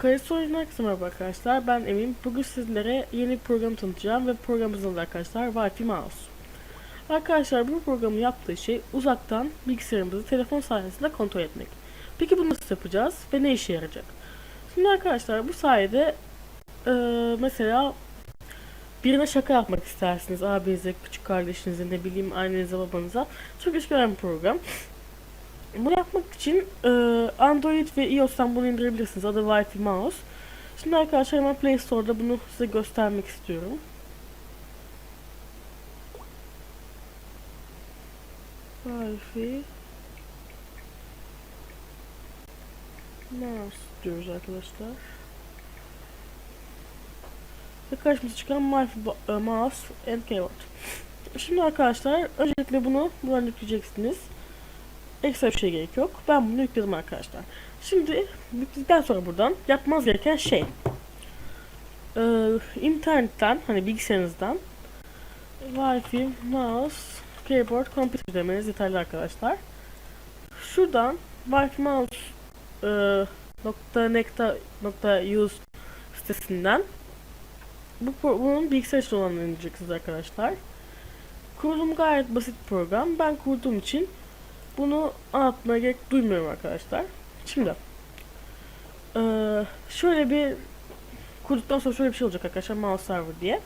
Kayıt oyunlar merhaba arkadaşlar. Ben Emin. Bugün sizlere yeni bir program tanıtacağım ve programımızın adı arkadaşlar Wi-Fi Mouse. Arkadaşlar bu programın yaptığı şey uzaktan bilgisayarımızı telefon sayesinde kontrol etmek. Peki bunu nasıl yapacağız ve ne işe yarayacak? Şimdi arkadaşlar bu sayede eee, mesela birine şaka yapmak istersiniz. Abinize, küçük kardeşinize, ne bileyim annenize, babanıza. Çok yarayan bir program. Bunu yapmak için e, Android ve iOS'tan bunu indirebilirsiniz. Adı Wi-Fi Mouse. Şimdi arkadaşlar hemen Play Store'da bunu size göstermek istiyorum. Wi-Fi Mouse diyoruz arkadaşlar. Ve karşımıza çıkan Wi-Fi e, Mouse and Keyboard. Şimdi arkadaşlar öncelikle bunu buradan yükleyeceksiniz. Ekstra bir şey gerek yok. Ben bunu yükledim arkadaşlar. Şimdi yükledikten sonra buradan yapmanız gereken şey ee, internetten hani bilgisayarınızdan Wi-Fi, mouse, keyboard, computer demeniz yeterli arkadaşlar. Şuradan Wi-Fi mouse e, nokta nekta nokta use sitesinden bu bunun bilgisayar için olanını arkadaşlar. Kurulum gayet basit program. Ben kurduğum için bunu anlatmaya gerek duymuyorum arkadaşlar. Şimdi eee, şöyle bir kurduktan sonra şöyle bir şey olacak arkadaşlar mouse server diye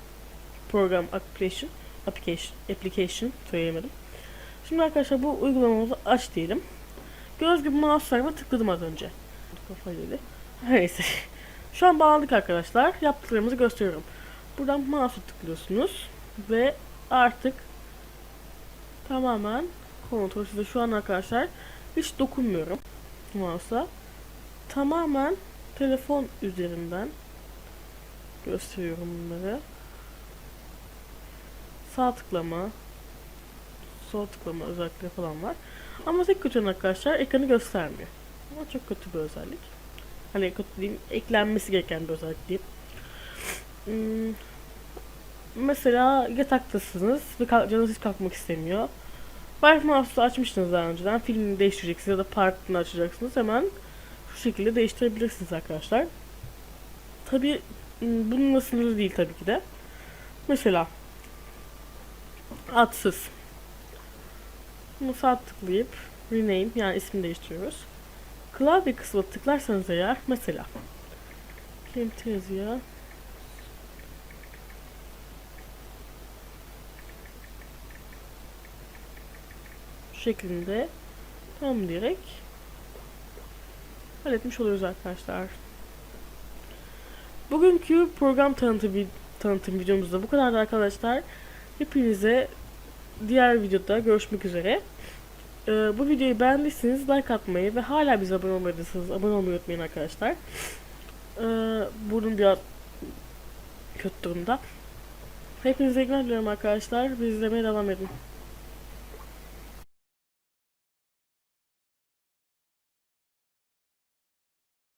program application application application söyleyemedim. Şimdi arkadaşlar bu uygulamamızı aç diyelim. Gördüğünüz gibi mouse server'a tıkladım az önce. Kafayı dedi. Her Neyse. Şu an bağladık arkadaşlar. Yaptıklarımızı gösteriyorum. Buradan mouse'a tıklıyorsunuz ve artık tamamen kontrolsüz ve şu an arkadaşlar hiç dokunmuyorum mouse'a. Tamamen telefon üzerinden gösteriyorum bunları. Sağ tıklama, sol tıklama özellikleri falan var. Ama tek kötü arkadaşlar ekranı göstermiyor. Ama çok kötü bir özellik. Hani kötü diyeyim, eklenmesi gereken bir özellik diyeyim. Hmm, mesela yataktasınız ve canınız hiç kalkmak istemiyor. Mouse'u açmıştınız daha önceden. Filmini değiştireceksiniz ya da partını açacaksınız. Hemen şu şekilde değiştirebilirsiniz arkadaşlar. Tabi bununla sınırlı değil tabii ki de. Mesela adsız. Bunu sağ tıklayıp rename yani ismini değiştiriyoruz. Klavye kısmına tıklarsanız eğer mesela Camtasia şu şeklinde tam diyerek halletmiş oluyoruz arkadaşlar. Bugünkü program tanıtım, tanıtım videomuzda bu kadardı arkadaşlar. Hepinize diğer videoda görüşmek üzere. Ee, bu videoyu beğendiyseniz like atmayı ve hala bize abone olmadıysanız abone olmayı unutmayın arkadaşlar. Ee, burnum biraz kötü durumda. Hepinize iyi günler diliyorum arkadaşlar. Bizi izlemeye devam edin.